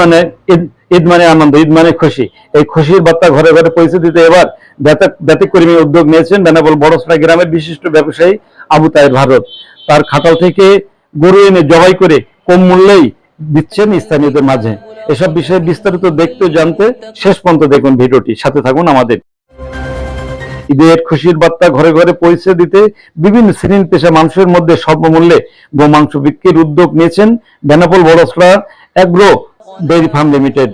মানে ঈদ মানে আনন্দ, ঈদ মানে খুশি। এই খুশির বার্তা ঘরে ঘরে পৌঁছে দিতে এবার ব্যতিক্রমী উদ্যোগ নিয়েছেন বেনাবল বড়সরা গ্রামের বিশিষ্ট ব্যবসায়ী আবু তাহের ভারত। তার খাতাল থেকে গরু এনে জবাই করে কম মূল্যেই দিচ্ছেন স্থানীয়দের মাঝে। এসব বিষয়ে বিস্তারিত দেখতে, জানতে শেষ পর্যন্ত দেখুন ভিডিওটি। সাথে থাকুন আমাদের। ঈদের খুশির বার্তা ঘরে ঘরে পৌঁছে দিতে বিভিন্ন শ্রেণির পেশা মানুষের মধ্যে সর্বমূল্যে গোমাংস বিক্রির উদ্যোগ নিয়েছেন বেনাপোল বড়সড়া অ্যাগ্রো ডেয়ারি ফার্ম লিমিটেড।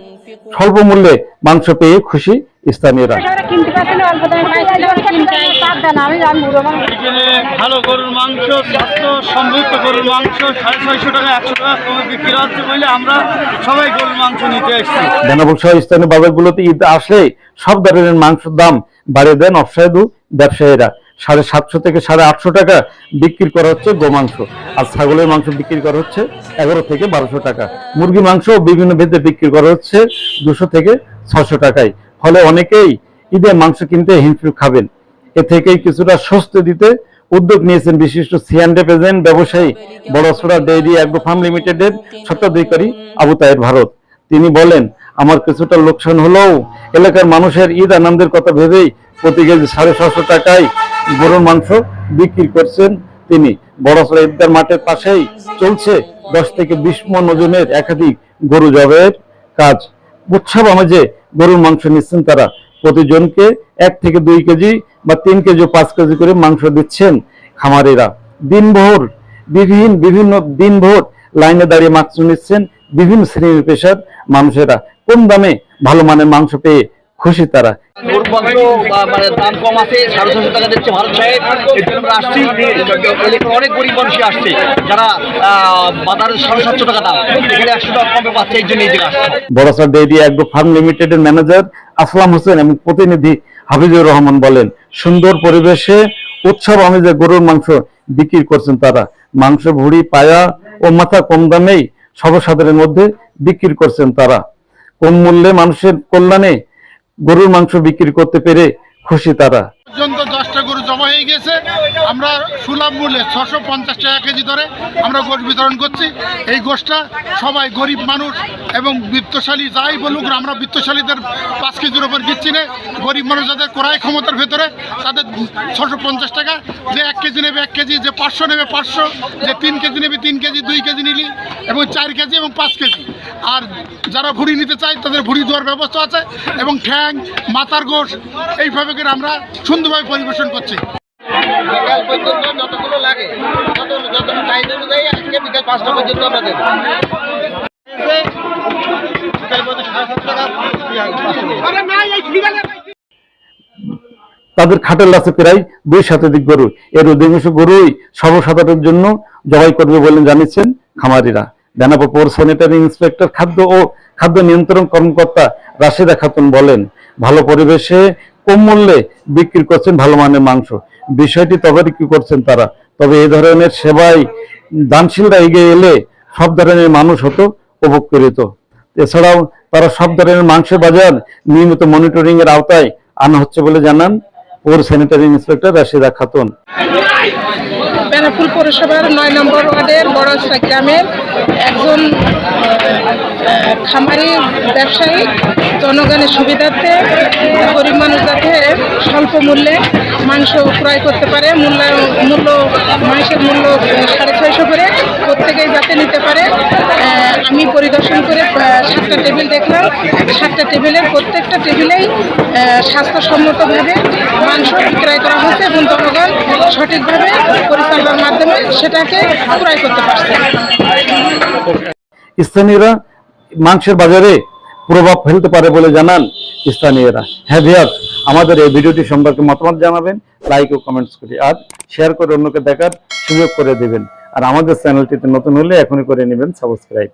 স্বল্প মূল্যে মাংস পেয়ে খুশি স্থানীয়রা। কৃষকরা না অল্প দামে পাইছে না কিনতে চাপ দেন আমি জানি বুড়ো মানুষ এখানে ভালো গরুর মাংস স্বাস্থ্য সমৃদ্ধ গরুর মাংস সাড়ে ছয়শো টাকা একশো টাকা কমে বিক্রি হচ্ছে বলে আমরা সবাই গরুর মাংস নিতে এসেছি। সহ স্থানীয় বাজারগুলোতে ঈদ আসলে সব ধরনের মাংসের দাম বাড়িয়ে দেন অসাধু ব্যবসায়ীরা। সাড়ে সাতশো থেকে সাড়ে আটশো টাকা বিক্রি করা হচ্ছে গোমাংস আর ছাগলের মাংস বিক্রি করা হচ্ছে এগারো থেকে বারোশো টাকা। মুরগি মাংস বিভিন্ন ভেদে বিক্রি করা হচ্ছে দুশো থেকে ছশো টাকায়। ফলে অনেকেই ঈদের মাংস কিনতে হিমশিম খাবেন। এ থেকেই কিছুটা স্বস্তি দিতে উদ্যোগ নিয়েছেন বিশিষ্ট সিয়ান্ডে প্রেজেন্ট ব্যবসায়ী বড়সড়া ডেইরি অ্যাগ্রো ফার্ম লিমিটেডের স্বত্বাধিকারী আবু তাহের ভারত। তিনি বলেন, আমার কিছুটা লোকসান হলেও এলাকার মানুষের ঈদ আনন্দের কথা ভেবেই প্রতি কেজি সাড়ে ছশো টাকায় গরুর মাংস বিক্রি করছেন তিনি। বড়সড়া ঈদগার মাঠের পাশেই চলছে দশ থেকে বিশ মন ওজনের একাধিক গরু জবের কাজ। উৎসব আমাজে গরুর মাংস নিচ্ছেন তারা। প্রতিজনকে এক থেকে দুই কেজি বা তিন কেজি পাঁচ কেজি করে মাংস দিচ্ছেন খামারেরা। দিনভর বিভিন্ন বিভিন্ন দিনভর লাইনে দাঁড়িয়ে মাংস নিচ্ছেন বিভিন্ন শ্রেণির পেশার মানুষেরা। কম দামে ভালো মানের মাংস পেয়ে খুশি তারা। মানে দাম কম আছে সাড়ে ছশো টাকা দিচ্ছে ভারত সাহেব আমরা আসছি। অনেক গরিব মানুষই আসছে। যারা বাজারে সাড়ে সাতশো টাকা দাম এখানে একশো টাকা কমে পাচ্ছে এই জন্য এই দিকে আসছে। ডেইরি অ্যাগ্রো ফার্ম লিমিটেডের ম্যানেজার আসলাম হোসেন এবং প্রতিনিধি হাফিজুর রহমান বলেন সুন্দর পরিবেশে উৎসব আমি যে গরুর মাংস বিক্রি করছেন তারা মাংস ভুড়ি পায়া ও মাথা কম দামেই সর্বসাধারণের মধ্যে বিক্রি করছেন তারা। কম মূল্যে মানুষের কল্যাণে গরুর মাংস বিক্রি করতে পেরে খুশি তারা। পর্যন্ত দশটা গরু জমা হয়ে গেছে। আমরা সুলভ মূল্যে ছশো পঞ্চাশ টাকা কেজি ধরে আমরা গোশ বিতরণ করছি। এই গোশটা সবাই গরিব মানুষ এবং বৃত্তশালী যাই বলুক আমরা বৃত্তশালীদের পাঁচ কেজির ওপর দিচ্ছি না। গরিব মানুষ যাদের ক্রয় ক্ষমতার ভেতরে, তাদের ছশো পঞ্চাশ টাকা। যে এক কেজি নেবে এক কেজি, যে পাঁচশো নেবে পাঁচশো, যে তিন কেজি নেবে তিন কেজি, দুই কেজি নিলি, এবং চার কেজি এবং পাঁচ কেজি। আর যারা ভুড়ি নিতে চায়, তাদের ভুড়ি দেওয়ার ব্যবস্থা আছে এবং ঠ্যাং, মাথার গোশ, এইভাবে করে আমরা সুন্দরভাবে পরিবেশন করছি। তাদের খাটের আছে প্রায় দুই শতাধিক গরু এর অধিকাংশ গরুই সর্বসাধারণের জন্য জবাই করবে বলে জানিয়েছেন খামারিরা। বেনাপোল পৌর স্যানিটারি ইন্সপেক্টর খাদ্য ও খাদ্য নিয়ন্ত্রণ কর্মকর্তা রাশিদা খাতুন বলেন, ভালো পরিবেশে কম মূল্যে বিক্রি করছেন ভালো মানের মাংস। বিষয়টি তদারকি করছেন তারা? তবে এই ধরনের সেবায় দানশীলরা এগিয়ে এলে সব ধরনের মানুষ হতো উপকৃত। এছাড়াও তারা সব ধরনের মাংসের বাজার নিয়মিত মনিটরিং এর আওতায় আনা হচ্ছে বলে জানান পৌর স্যানিটারি ইন্সপেক্টর রাশিদা খাতুন। বেনাফুল পৌরসভার নয় নম্বর ওয়ার্ডের বড়সা গ্রামের একজন খামারি ব্যবসায়ী জনগণের সুবিধার্থে গরিব মানুষ যাতে স্বল্প মূল্যে মাংস ক্রয় করতে পারে, মূল্য মূল্য, মাংসের মূল্য সাড়ে ছয়শো করে প্রত্যেকেই যাতে নিতে পারে। আমি পরিদর্শন করে সাতটা টেবিল দেখলাম। সাতটা টেবিলের প্রত্যেকটা টেবিলেই স্বাস্থ্যসম্মতভাবে মাংস বিক্রয় করা হচ্ছে এবং জনগণ সঠিকভাবে পরিচালনার মাধ্যমে সেটাকে ক্রয় করতে পারছে। স্থানীয়রা মাংসের বাজারে প্রভাব ফেলতে পারে বলে জানান স্থানীয়রা। হ্যাঁ ভিয়ার আমাদের এই ভিডিওটি সম্পর্কে মতামত জানাবেন লাইক ও কমেন্টস করে, আর শেয়ার করে অন্যকে দেখার সুযোগ করে দেবেন। আর আমাদের চ্যানেলটিতে নতুন হলে এখনই করে নেবেন সাবস্ক্রাইব